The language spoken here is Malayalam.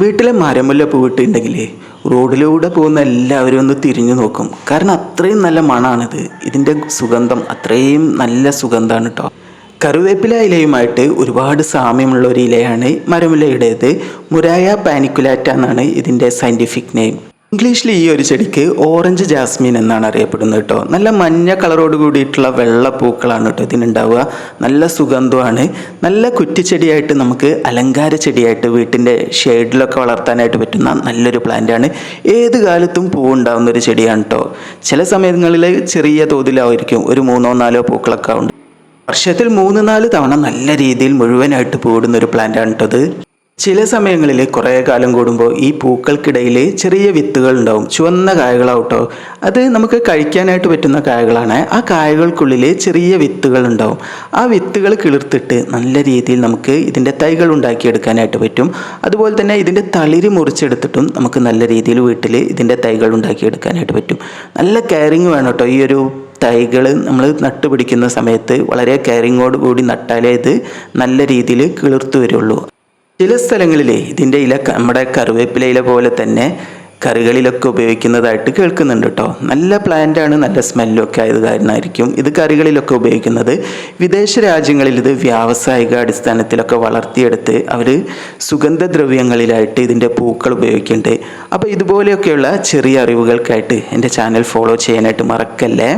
വീട്ടിലെ മരമുല്ല പൂവിട്ടുണ്ടെങ്കിൽ റോഡിലൂടെ പോകുന്ന എല്ലാവരും ഒന്ന് തിരിഞ്ഞു നോക്കും. കാരണം അത്രയും നല്ല മണമാണിത് ഇതിന്റെ സുഗന്ധം അത്രയും നല്ല സുഗന്ധമാണ് കേട്ടോ കറിവേപ്പില ഇലയുമായിട്ട് ഒരുപാട് സാമ്യമുള്ള ഒരു ഇലയാണ് മരമുല്ലയുടേത്. മുരായ പാനിക്കുലാറ്റ എന്നാണ് ഇതിന്റെ സയന്റിഫിക് നെയിം ഇംഗ്ലീഷിൽ ഈ ഒരു ചെടിക്ക് ഓറഞ്ച് ജാസ്മിൻ എന്നാണ് അറിയപ്പെടുന്നത് കേട്ടോ. നല്ല മഞ്ഞ കളറോട് കൂടിയിട്ടുള്ള വെള്ള പൂക്കളാണ് കേട്ടോ ഇതിനുണ്ടാവുക. നല്ല സുഗന്ധമാണ്. നല്ല കുറ്റിച്ചെടിയായിട്ട് നമുക്ക് അലങ്കാര ചെടിയായിട്ട് വീട്ടിന്റെ ഷെയ്ഡിലൊക്കെ വളർത്താനായിട്ട് പറ്റുന്ന നല്ലൊരു പ്ലാന്റാണ്. ഏത് കാലത്തും പൂവുണ്ടാവുന്ന ഒരു ചെടിയാണ് കേട്ടോ. ചില സമയങ്ങളിൽ ചെറിയ തോതിലായിരിക്കും. ഒരു മൂന്നോ നാലോ പൂക്കളൊക്കെ ഉണ്ട്. വർഷത്തിൽ മൂന്ന് നാല് തവണ നല്ല രീതിയിൽ മുഴുവനായിട്ട് പൂവിടുന്ന ഒരു പ്ലാന്റാണ് കേട്ടത് ചില സമയങ്ങളിൽ കുറേ കാലം കൂടുമ്പോൾ ഈ പൂക്കൾക്കിടയിൽ ചെറിയ വിത്തുകൾ ഉണ്ടാവും. ചുവന്ന കായകളാവട്ടോ. അത് നമുക്ക് കഴിക്കാനായിട്ട് പറ്റുന്ന കായകളാണ്. ആ കായകൾക്കുള്ളിൽ ചെറിയ വിത്തുകൾ ഉണ്ടാവും. ആ വിത്തുകൾ കിളിർത്തിട്ട് നല്ല രീതിയിൽ നമുക്ക് ഇതിന്റെ തൈകൾ ഉണ്ടാക്കിയെടുക്കാനായിട്ട് പറ്റും. അതുപോലെ തന്നെ ഇതിന്റെ തളിര് മുറിച്ചെടുത്തിട്ടും നമുക്ക് നല്ല രീതിയിൽ വീട്ടിൽ ഇതിന്റെ തൈകൾ ഉണ്ടാക്കിയെടുക്കാനായിട്ട് പറ്റും. നല്ല കെയറിങ് വേണം കേട്ടോ ഈ ഒരു തൈകൾ നമ്മൾ നട്ടുപിടിക്കുന്ന സമയത്ത് വളരെ കെയറിങ്ങോട് കൂടി നട്ടാലേ ഇത് നല്ല രീതിയിൽ കിളിർത്തു വരുള്ളൂ. ചില സ്ഥലങ്ങളിൽ ഇതിന്റെ ഇല നമ്മുടെ കറിവേപ്പില ഇല പോലെ തന്നെ കറികളിലൊക്കെ ഉപയോഗിക്കുന്നതായിട്ട് കേൾക്കുന്നുണ്ട് കേട്ടോ നല്ല പ്ലാന്റാണ് നല്ല സ്മെല്ലും ഒക്കെ ആയത് കാരണമായിരിക്കും ഇത് കറികളിലൊക്കെ ഉപയോഗിക്കുന്നത് വിദേശ രാജ്യങ്ങളിൽ ഇത് വ്യാവസായിക അടിസ്ഥാനത്തിലൊക്കെ വളർത്തിയെടുത്ത് അവർ സുഗന്ധദ്രവ്യങ്ങളിലായിട്ട് ഇതിന്റെ പൂക്കൾ ഉപയോഗിക്കുന്നുണ്ട്. അപ്പോൾ ഇതുപോലെയൊക്കെയുള്ള ചെറിയ അറിവുകൾക്കായിട്ട് എന്റെ ചാനൽ ഫോളോ ചെയ്യാനായിട്ട് മറക്കല്ലേ?